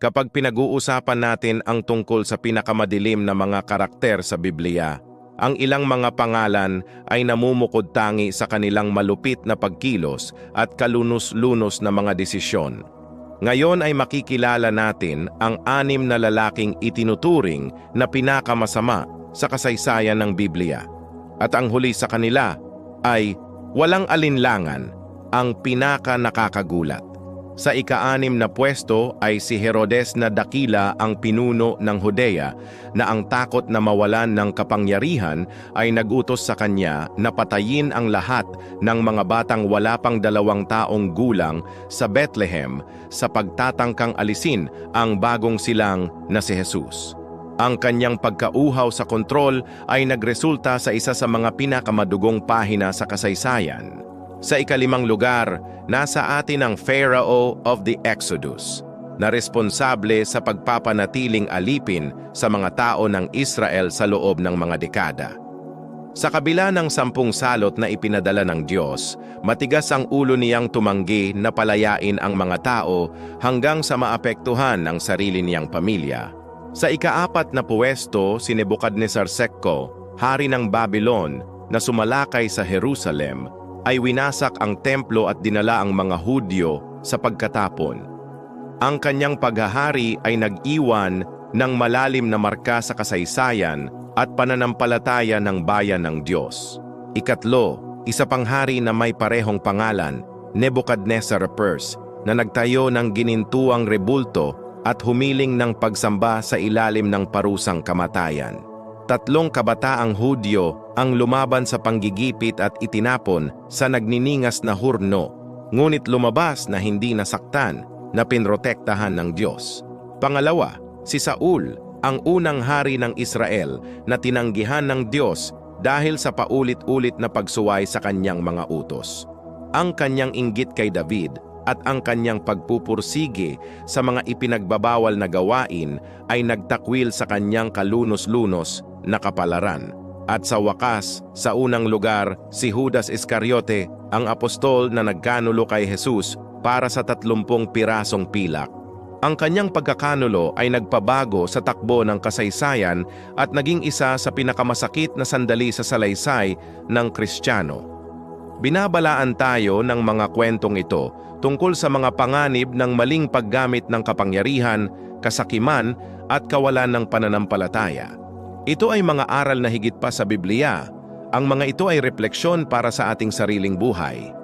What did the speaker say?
kapag pinag-uusapan natin ang tungkol sa pinakamadilim na mga karakter sa Biblia. Ang ilang mga pangalan ay namumukod tangi sa kanilang malupit na pagkilos at kalunos-lunos na mga desisyon. Ngayon ay makikilala natin ang anim na lalaking itinuturing na pinakamasama sa kasaysayan ng Biblia. At ang huli sa kanila ay walang alinlangan ang pinaka nakakagulat. Sa ika-anim na pwesto ay si Herodes na dakila ang pinuno ng Hodea na ang takot na mawalan ng kapangyarihan ay nagutos sa kanya na patayin ang lahat ng mga batang wala pang dalawang taong gulang sa Bethlehem sa pagtatangkang alisin ang bagong silang na si Jesus. Ang kanyang pagkauhaw sa kontrol ay nagresulta sa isa sa mga pinakamadugong pahina sa kasaysayan. Sa ikalimang lugar, nasa atin ang Pharaoh of the Exodus, na responsable sa pagpapanatiling alipin sa mga tao ng Israel sa loob ng mga dekada. Sa kabila ng sampung salot na ipinadala ng Diyos, matigas ang ulo niyang tumanggi na palayain ang mga tao hanggang sa maapektuhan ang sarili niyang pamilya. Sa ikaapat na puwesto, si Nebukadnesar Sekko, hari ng Babylon, na sumalakay sa Jerusalem, ay winasak ang templo at dinala ang mga Hudyo sa pagkatapon. Ang kanyang paghahari ay nag-iwan ng malalim na marka sa kasaysayan at pananampalataya ng bayan ng Diyos. Ikatlo, isa pang hari na may parehong pangalan, Nebuchadnezzar I, na nagtayo ng ginintuang rebulto at humiling ng pagsamba sa ilalim ng parusang kamatayan. Tatlong kabataang Hudyo ang lumaban sa panggigipit at itinapon sa nagniningas na hurno, ngunit lumabas na hindi nasaktan na pinrotektahan ng Diyos. Pangalawa, si Saul, ang unang hari ng Israel na tinanggihan ng Diyos dahil sa paulit-ulit na pagsuway sa kanyang mga utos. Ang kanyang inggit kay David at ang kanyang pagpupursige sa mga ipinagbabawal na gawain ay nagtakwil sa kanyang kalunos-lunos na kapalaran. At sa wakas, sa unang lugar, si Judas Iscariote, ang apostol na nagkanulo kay Jesus para sa tatlumpong pirasong pilak. Ang kanyang pagkakanulo ay nagpabago sa takbo ng kasaysayan at naging isa sa pinakamasakit na sandali sa salaysay ng Kristiyano. Binabalaan tayo ng mga kwentong ito tungkol sa mga panganib ng maling paggamit ng kapangyarihan, kasakiman at kawalan ng pananampalataya. Ito ay mga aral na higit pa sa Biblia. Ang mga ito ay refleksyon para sa ating sariling buhay.